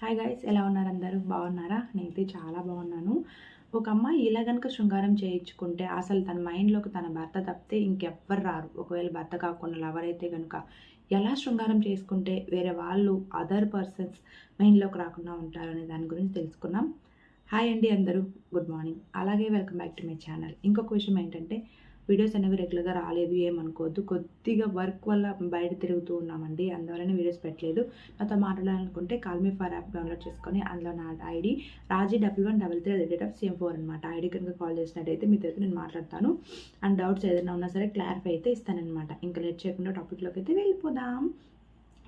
Hi guys ఎలా ఉన్నారు అందరూ? బాగున్నారా? నేనైతే చాలా బాగున్నాను. ఒక అమ్మాయి ఇలా కనుక శృంగారం చేయించుకుంటే అసలు తన మైండ్లోకి తన భర్త తప్పితే ఇంకెవ్వరు రారు. ఒకవేళ భర్త కాకుండా లవర్ అయితే కనుక ఎలా శృంగారం చేసుకుంటే వేరే వాళ్ళు అదర్ పర్సన్స్ మైండ్లోకి రాకుండా ఉంటారనే దాని గురించి తెలుసుకున్నాం హాయ్ అండి అందరూ. గుడ్ మార్నింగ్ అలాగే welcome back to my channel ఇంకొక విషయం ఏంటంటే వీడియోస్ అనేవి రెగ్యులర్గా రాలేదు ఏమనుకోవద్దు. కొద్దిగా వర్క్ వల్ల బయట తిరుగుతూ ఉన్నామండి. అందువల్లనే వీడియోస్ పెట్టలేదు. నాతో మాట్లాడాలనుకుంటే call me for app download చేసుకొని అందులో నా ID Raji double one double three date of same four అనమాట ఐడి కనుక కాల్ చేసినట్టయితే మీ దగ్గర నేను మాట్లాడతాను. అండ్ డౌట్స్ ఏదైనా ఉన్నా సరే క్లారిఫై అయితే ఇస్తానమాట ఇంకా లేట్ చేయకుండా టాపిక్లోకి అయితే వెళ్ళిపోదాం.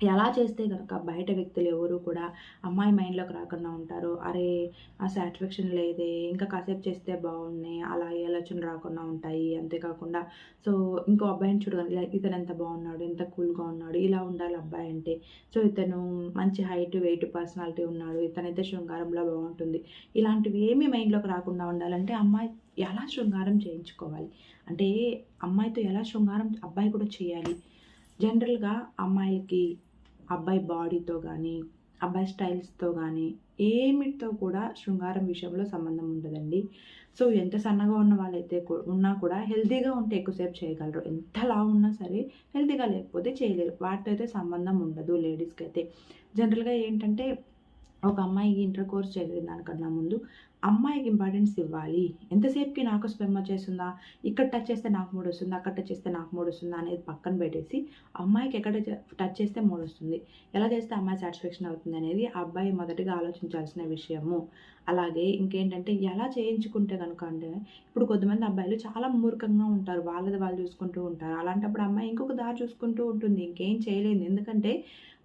ఎలా చేస్తే కనుక బయట వ్యక్తులు ఎవరు కూడా అమ్మాయి మైండ్లోకి రాకుండా ఉంటారు. అరే ఆ సాటిస్ఫాక్షన్ లేదే ఇంకా కాసేపు చేస్తే బాగున్నాయి అలా ఆలోచన రాకుండా ఉంటాయి అంతేకాకుండా సో ఇంకో అబ్బాయిని చూడగానే ఇతను ఎంత బాగున్నాడు ఎంత కూల్గా ఉన్నాడు ఇలా ఉండాలి అబ్బాయి అంటే. సో ఇతను మంచి హైట్ వెయిట్ పర్సనాలిటీ ఉన్నాడు ఇతనైతే శృంగారంలో బాగుంటుంది. ఇలాంటివి ఏమీ మైండ్లోకి రాకుండా ఉండాలంటే అమ్మాయి ఎలా శృంగారం చేయించుకోవాలి? అంటే అమ్మాయితో ఎలా శృంగారం అబ్బాయి కూడా చేయాలి. జనరల్గా అమ్మాయిలకి అబ్బాయి బాడీతో కానీ అబ్బాయి స్టైల్స్తో కానీ ఏమిటితో కూడా శృంగారం విషయంలో సంబంధం ఉండదండి. సో ఎంత సన్నగా ఉన్న వాళ్ళైతే ఉన్నా కూడా హెల్తీగా ఉంటే ఎక్కువసేపు చేయగలరు. ఎంత లావు ఉన్నా సరే హెల్తీగా లేకపోతే చేయలేరు. వాటితో అయితే సంబంధం ఉండదు లేడీస్కి అయితే. జనరల్గా ఏంటంటే ఒక అమ్మాయికి ఇంటర్ కోర్స్ చదివిన దానికన్నా ముందు అమ్మాయికి ఇంపార్టెన్స్ ఇవ్వాలి. ఎంతసేపుకి నాకు స్పెమ్ వచ్చేస్తుందా? ఇక్కడ టచ్ చేస్తే నాకు మూడు వస్తుందా? అక్కడ టచ్ చేస్తే నాకు మూడు వస్తుందా అనేది పక్కన పెట్టేసి అమ్మాయికి ఎక్కడ టచ్ చేస్తే మూడు వస్తుంది. ఎలా చేస్తే అమ్మాయి సాటిస్ఫాక్షన్ అవుతుంది అనేది అబ్బాయి మొదటిగా ఆలోచించాల్సిన విషయము. అలాగే ఇంకేంటంటే ఎలా చేయించుకుంటే కనుక అంటే ఇప్పుడు కొద్దిమంది అబ్బాయిలు చాలా మూర్ఖంగా ఉంటారు. వాళ్ళది వాళ్ళు చూసుకుంటూ ఉంటారు. అలాంటప్పుడు అమ్మాయి ఇంకొక దారి చూసుకుంటూ ఉంటుంది. ఇంకేం చేయలేదు. ఎందుకంటే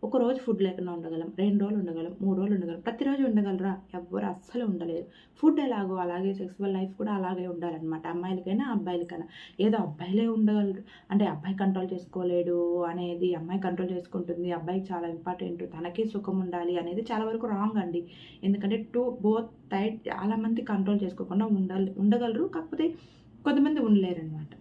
ఒక రోజు ఫుడ్ లేకుండా ఉండగలం రెండు రోజులు ఉండగలం మూడు రోజులు ఉండగలం ప్రతిరోజు ఉండగలరా? ఎవ్వరు అస్సలు ఉండలేరు ఫుడ్ ఎలాగో అలాగే సెక్సువల్ లైఫ్ కూడా అలాగే ఉండాలన్నమాట. అమ్మాయిలకైనా అబ్బాయిలకైనా. ఏదో అబ్బాయిలే ఉండగలరు. అంటే అబ్బాయి కంట్రోల్ చేసుకోలేడు అనేది అమ్మాయి కంట్రోల్ చేసుకుంటుంది. అబ్బాయికి చాలా ఇంపార్టెంట్ తనకే సుఖం ఉండాలి అనేది చాలా వరకు రాంగ్ అండి. ఎందుకంటే టూ బోత్ సైడ్ చాలామంది కంట్రోల్ చేసుకోకుండా ఉండాలి ఉండగలరు. కాకపోతే కొంతమంది ఉండలేరు అనమాట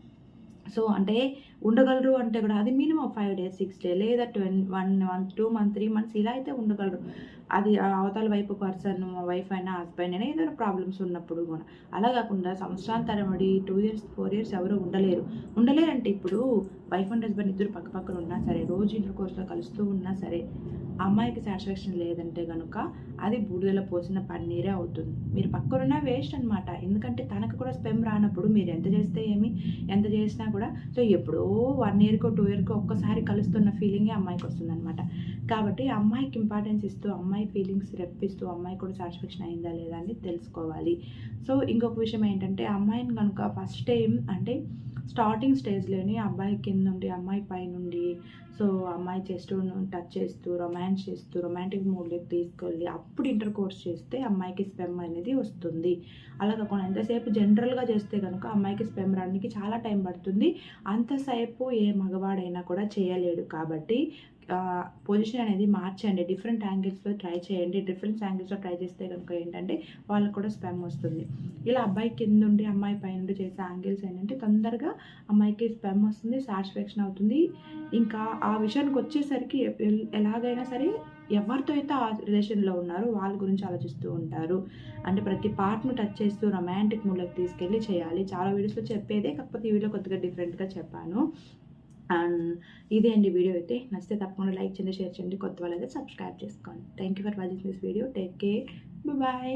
సో అంటే ఉండగలరు అంటే కూడా అది minimum five days six day లేదా twenty one month two month three months ఇలా అయితే ఉండగలరు. అది అవతల వైపు పర్సన్ వైఫ్ అయినా హస్బెండ్ అయినా ఏదైనా ప్రాబ్లమ్స్ ఉన్నప్పుడు కూడా. అలా కాకుండా సంవత్సరాల తరబడి టూ ఇయర్స్ ఫోర్ ఇయర్స్ ఎవరు ఉండలేరు. ఉండలేరంటే ఇప్పుడు వైఫ్ అండ్ హస్బెండ్ ఇద్దరు పక్క పక్కన ఉన్నా సరే రోజు ఇంటర్ కోర్సులో కలుస్తూ ఉన్నా సరే అమ్మాయికి సాటిస్ఫాక్షన్ లేదంటే కనుక అది బూడిదలో పోసిన పన్నీరే అవుతుంది. మీరు పక్కనున్నా వేస్ట్ అనమాట ఎందుకంటే తనకు కూడా స్పెమ్ రానప్పుడు మీరు ఎంత చేస్తే ఏమి ఎంత చేసినా కూడా సో ఎప్పుడో ఓ వన్ ఇయర్కో టూ ఇయర్కో ఒక్కసారి కలుస్తున్న ఫీలింగే అమ్మాయికి వస్తుందనమాట కాబట్టి అమ్మాయికి ఇంపార్టెన్స్ ఇస్తూ అమ్మాయి ఫీలింగ్స్ రెప్పిస్తూ అమ్మాయి కూడా సాటిస్ఫాక్షన్ అయిందా లేదా అని తెలుసుకోవాలి. సో ఇంకొక విషయం ఏంటంటే అమ్మాయిని కనుక ఫస్ట్ టైం అంటే స్టార్టింగ్ స్టేజ్లోని అబ్బాయి కింద నుండి అమ్మాయి పై నుండి సో అమ్మాయి చెస్ట్ టచ్ చేస్తూ రొమాన్స్ చేస్తూ రొమాంటిక్ మూడ్లోకి తీసుకెళ్ళి అప్పుడు ఇంటర్ కోర్స్ చేస్తే అమ్మాయికి స్పెమ్ అనేది వస్తుంది. అలా కాకుండా ఎంతసేపు జనరల్గా చేస్తే కనుక అమ్మాయికి స్పెమ్ రావడానికి చాలా టైం పడుతుంది. అంతసేపు ఏ మగవాడైనా కూడా చేయలేడు కాబట్టి పొజిషన్ అనేది మార్చండి డిఫరెంట్ యాంగిల్స్లో ట్రై చేయండి. డిఫరెంట్ యాంగిల్స్లో ట్రై చేస్తే కనుక ఏంటంటే వాళ్ళకి కూడా స్పెమ్ వస్తుంది. ఇలా అబ్బాయి కింద ఉండి అమ్మాయి పైన ఉండి చేసే యాంగిల్స్ ఏంటంటే తొందరగా అమ్మాయికి స్పెమ్ వస్తుంది సాటిస్ఫాక్షన్ అవుతుంది. ఇంకా ఆ విషయానికి వచ్చేసరికి ఎలాగైనా సరే ఎవరితో అయితే ఆ రిలేషన్లో ఉన్నారో వాళ్ళ గురించి ఆలోచిస్తూ ఉంటారు. అంటే ప్రతి పార్ట్ను టచ్ చేస్తూ రొమాంటిక్ మూడ్లోకి తీసుకెళ్ళి చేయాలి. చాలా వీడియోస్లో చెప్పేదే కాకపోతే ఈ వీడియో కొద్దిగా డిఫరెంట్గా చెప్పాను. అండ్ ఇదే అండి వీడియో అయితే. నచ్చితే తప్పకుండా లైక్ చేయండి షేర్ చేయండి కొత్త వాళ్ళైతే సబ్స్క్రైబ్ చేసుకోండి. Thank you for watching this video take care bye